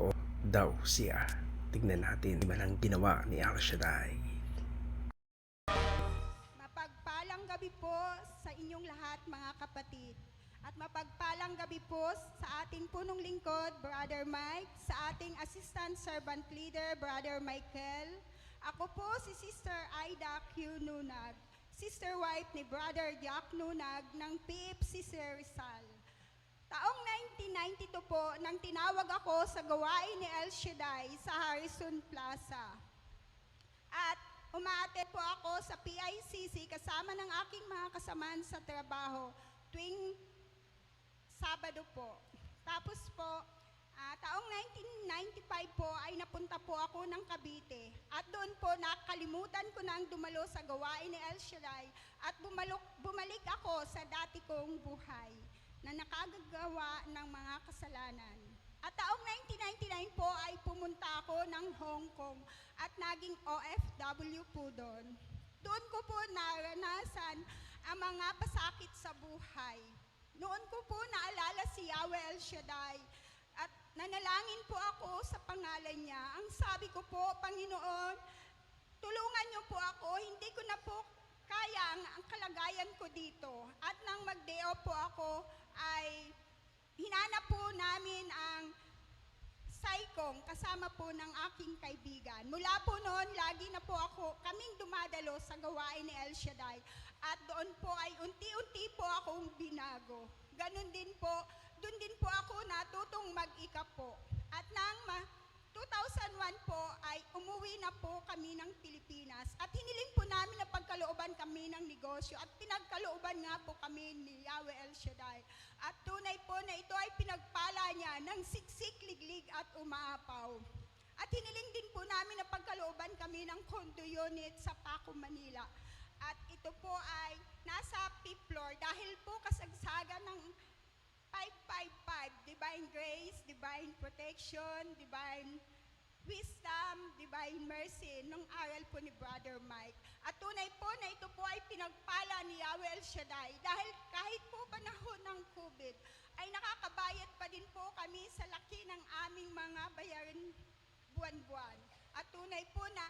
Oo daw siya. Tignan natin malang ginawa ni Al Shaddai. Mapagpalang gabi po sa inyong lahat mga kapatid. At mapagpalang gabi po sa ating punong lingkod, Brother Mike, sa ating Assistant Servant Leader, Brother Michael. Ako po si Sister Aida Q. Nunag, sister wife ni Brother Jack Nunag ng PFC Rizal. Taong 1992 po nang tinawag ako sa gawain ni El Shaddai sa Harrison Plaza. At umaate po ako sa PICC kasama ng aking mga kasamaan sa trabaho tuwing Sabado po. Tapos po, ah, taong 1995 po ay napunta po ako ng Cavite. At doon po nakalimutan ko na ang dumalo sa gawain ni El Shaddai at bumalik ako sa dati kong buhay na nakagagawa ng mga kasalanan. At taong 1999 po ay pumunta ako ng Hong Kong at naging OFW po doon. Doon ko po naranasan ang mga pasakit sa buhay. Noon ko po naalala si Yahweh El Shaddai at nanalangin po ako sa pangalan niya. Ang sabi ko po, Panginoon, tulungan niyo po ako, hindi ko na po kaya ang, kalagayan ko dito. At nang magdeo po ako, ay hinanap po namin ang Saikong kasama po ng aking kaibigan. Mula po noon, lagi na po ako, kaming dumadalo sa gawain ni El Shaddai. At doon po ay unti-unti po akong binago. Ganon din po, doon din po ako natutong mag-ika po. At nang ma- 2001 po ay umuwi na po kami ng Pilipinas at hiniling po namin na pagkalooban kami ng negosyo at pinagkalooban nga po kami ni Yahweh El Shaddai. At tunay po na ito ay pinagpala niya ng siksik, liglig at umaapaw. At hiniling din po namin na pagkalooban kami ng condo unit sa Paco, Manila. At ito po ay nasa fifth floor dahil po kasagsagan ng 555, Divine Grace, Divine Protection, Divine Wisdom, Divine Mercy, nung aral po ni Brother Mike. At tunay po na ito po ay pinagpala ni Yahweh El Shaddai dahil kahit po panahon ng COVID, ay nakakabayad pa din po kami sa laki ng aming mga bayarin buwan-buwan. At tunay po na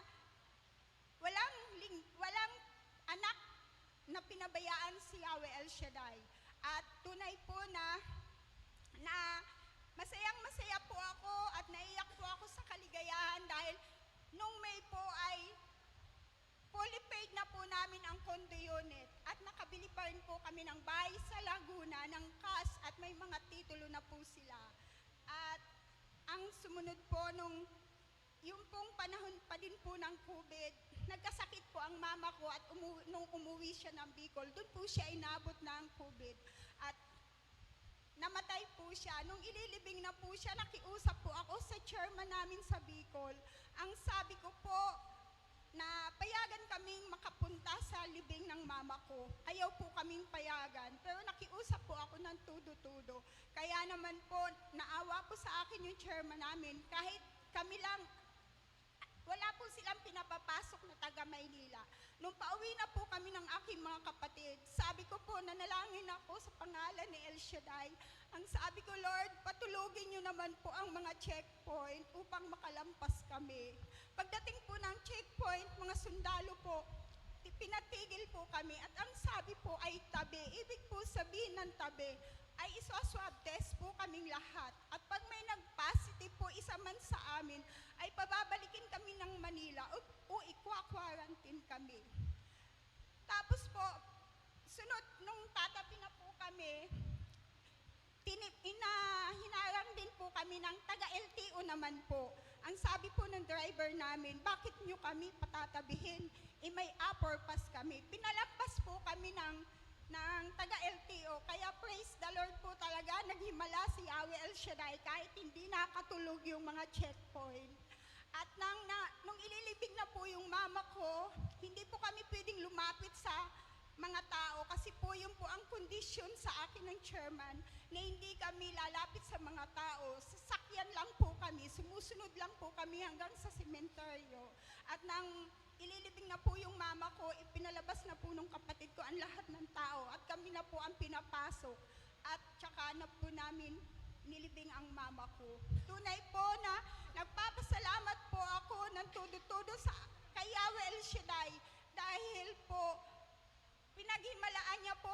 walang, ling, walang anak na pinabayaan si Yahweh El Shaddai. At tunay po na na masayang masaya po ako naiyak po ako sa kaligayahan dahil nung May po ay fully paid na po namin ang condo unit at nakabili pa rin po kami ng bahay sa Laguna ng cash at may mga titulo na po sila. At ang sumunod po nung yung pong panahon pa din po ng COVID, nagkasakit po ang mama ko at umu- nung umuwi siya ng Bicol, doon po siya inabot ng COVID. At namatay po siya. Nung ililibing na po siya, nakiusap po ako sa chairman namin sa Bicol. Ang sabi ko po, na payagan kaming makapunta sa libing ng mama ko. Ayaw po kaming payagan, pero nakiusap po ako ng tudo-tudo. Kaya naman po, naawa po sa akin yung chairman namin, kahit kami lang wala po silang pinapapasok na taga Maynila. Nung pauwi na po kami ng aking mga kapatid, sabi ko po, nanalangin ako sa pangalan ni El Shaddai. Ang sabi ko, Lord, patulugin niyo naman po ang mga checkpoint upang makalampas kami. Pagdating po ng checkpoint, mga sundalo po, ti- pinatigil po kami at ang sabi po ay tabi. Ibig po sabihin ng tabi ay iswaswab test po kaming lahat. At pag may nag-positive po isa man sa amin, ay pababalikin kami ng Manila o, o ikwa-quarantine kami. Tapos po, sunod nung tatabi na po kami, tinip, ina, hinarang din po kami ng taga-LTO naman po. Ang sabi po ng driver namin, bakit nyo kami patatabihin? Eh may upper pass kami. Pinalampas po kami ng, ng taga-LTO. Kaya praise the Lord po talaga, naghimala si Yahweh El Shaddai kahit hindi nakatulog yung mga checkpoint. At nang, na, nung ililibing na po yung mama ko, hindi po kami pwedeng lumapit sa mga tao kasi po yun po ang desisyon sa akin ng chairman na hindi kami lalapit sa mga tao. Sasakyan lang po kami, sumusunod lang po kami hanggang sa sementeryo. At nang ililibing na po yung mama ko, ipinalabas na po nung kapatid ko ang lahat ng tao at kami na po ang pinapasok. At tsaka na po namin nilibing ang mama ko. Tunay po na nagpapasalamat po ako ng todo-todo sa kay Yahweh El Shaddai dahil po pinaghimalaan niya po